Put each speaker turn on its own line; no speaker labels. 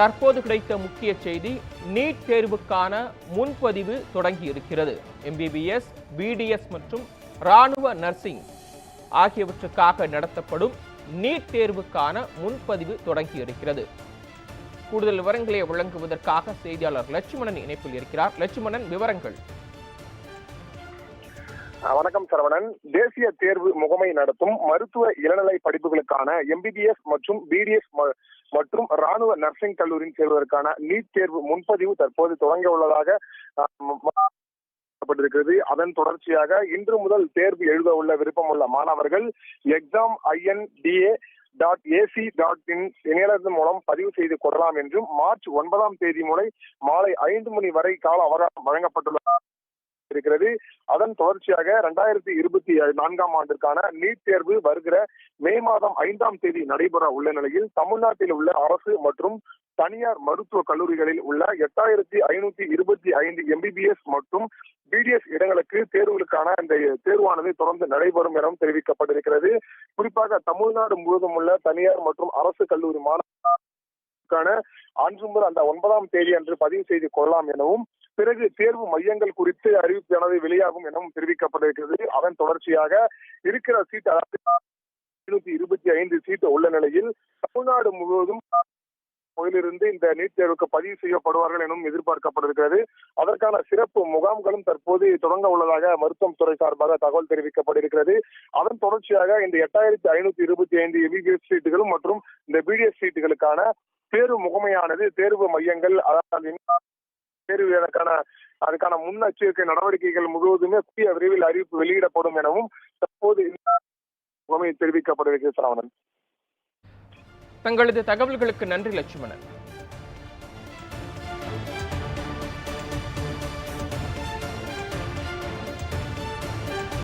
தற்போது கிடைத்த முக்கிய செய்தி நீட் தேர்வுக்கான முன்பதிவு தொடங்கி இருக்கிறது எம்பிபிஎஸ் பிடிஎஸ் மற்றும் ராணுவ நர்சிங் ஆகியவற்றுக்காக நடத்தப்படும் நீட் தேர்வுக்கான முன்பதிவு தொடங்கி இருக்கிறது கூடுதல் விவரங்களை வழங்குவதற்காக செய்தியாளர் லட்சுமணன் இணைப்பில் இருக்கிறார். லட்சுமணன் விவரங்கள்.
வணக்கம் சரவணன். தேசிய தேர்வு முகமை நடத்தும் மருத்துவ இளநிலை படிப்புகளுக்கான எம்பிபிஎஸ் மற்றும் பிடிஎஸ் மற்றும் ராணுவ நர்சிங் கல்லூரியில் சேர்வதற்கான நீட் தேர்வு முன்பதிவு தற்போது தொடங்க உள்ளதாக அதன் தொடர்ச்சியாக இன்று முதல் தேர்வு எழுத உள்ள விருப்பமுள்ள மாணவர்கள் exam INDA dot AC dot in இணையதளத்தின் மூலம் பதிவு செய்து கொள்ளலாம் என்றும் மார்ச் ஒன்பதாம் தேதி முறை மாலை ஐந்து மணி வரை கால அவகாசம் வழங்கப்பட்டுள்ளது இருக்கிறது. அதன் தொடர்ச்சியாக இரண்டாயிரத்தி இருபத்தி நான்காம் ஆண்டிற்கான நீட் தேர்வு வருகிற மே மாதம் ஐந்தாம் தேதி நடைபெற உள்ள நிலையில் தமிழ்நாட்டில் உள்ள அரசு மற்றும் தனியார் மருத்துவ கல்லூரிகளில் உள்ள எட்டாயிரத்தி ஐநூத்தி இருபத்தி ஐந்து எம்பிபிஎஸ் மற்றும் பிடிஎஸ் இடங்களுக்கு தேர்வுகளுக்கான இந்த தேர்வானது தொடர்ந்து நடைபெறும் எனவும் தெரிவிக்கப்பட்டிருக்கிறது. குறிப்பாக தமிழ்நாடு முழுவதும் உள்ள தனியார் மற்றும் அரசு கல்லூரி மாணவர்களுக்கான அன்று முதல் அந்த ஒன்பதாம் தேதி அன்று பதிவு செய்து கொள்ளலாம் எனவும் பிறகு தேர்வு மையங்கள் குறித்து அறிவிப்பானது வெளியாகும் எனவும் தெரிவிக்கப்பட்டிருக்கிறது. அதன் தொடர்ச்சியாக இருக்கிற சீட் அதாவது ஐநூத்தி இருபத்தி ஐந்து சீட்டு உள்ள நிலையில் தமிழ்நாடு முழுவதும் இருந்து இந்த நீட் தேர்வுக்கு பதிவு செய்யப்படுவார்கள் எனவும் எதிர்பார்க்கப்படுகிறது அதற்கான சிறப்பு முகாம்களும் தற்போது தொடங்க உள்ளதாக மருத்துவம் துறை சார்பாக தகவல் தெரிவிக்கப்பட்டிருக்கிறது. அதன் தொடர்ச்சியாக இந்த எட்டாயிரத்தி ஐநூத்தி இருபத்தி ஐந்து எபிபிஎஸ் சீட்டுகளும் மற்றும் இந்த பிடிஎஸ் சீட்டுகளுக்கான தேர்வு முகமையானது தேர்வு மையங்கள் அதாவது தேர்வு அதற்கான அதுக்கான முன்னெச்சரிக்கை நடவடிக்கைகள் முழுவதுமே கூடிய விரைவில் அறிவிப்பு வெளியிடப்படும் எனவும் தற்போது இந்த முகமை தெரிவிக்கப்பட்டிருக்கிறது சரவணன்.
தங்களது தகவல்களுக்கு நன்றி லட்சுமணன்.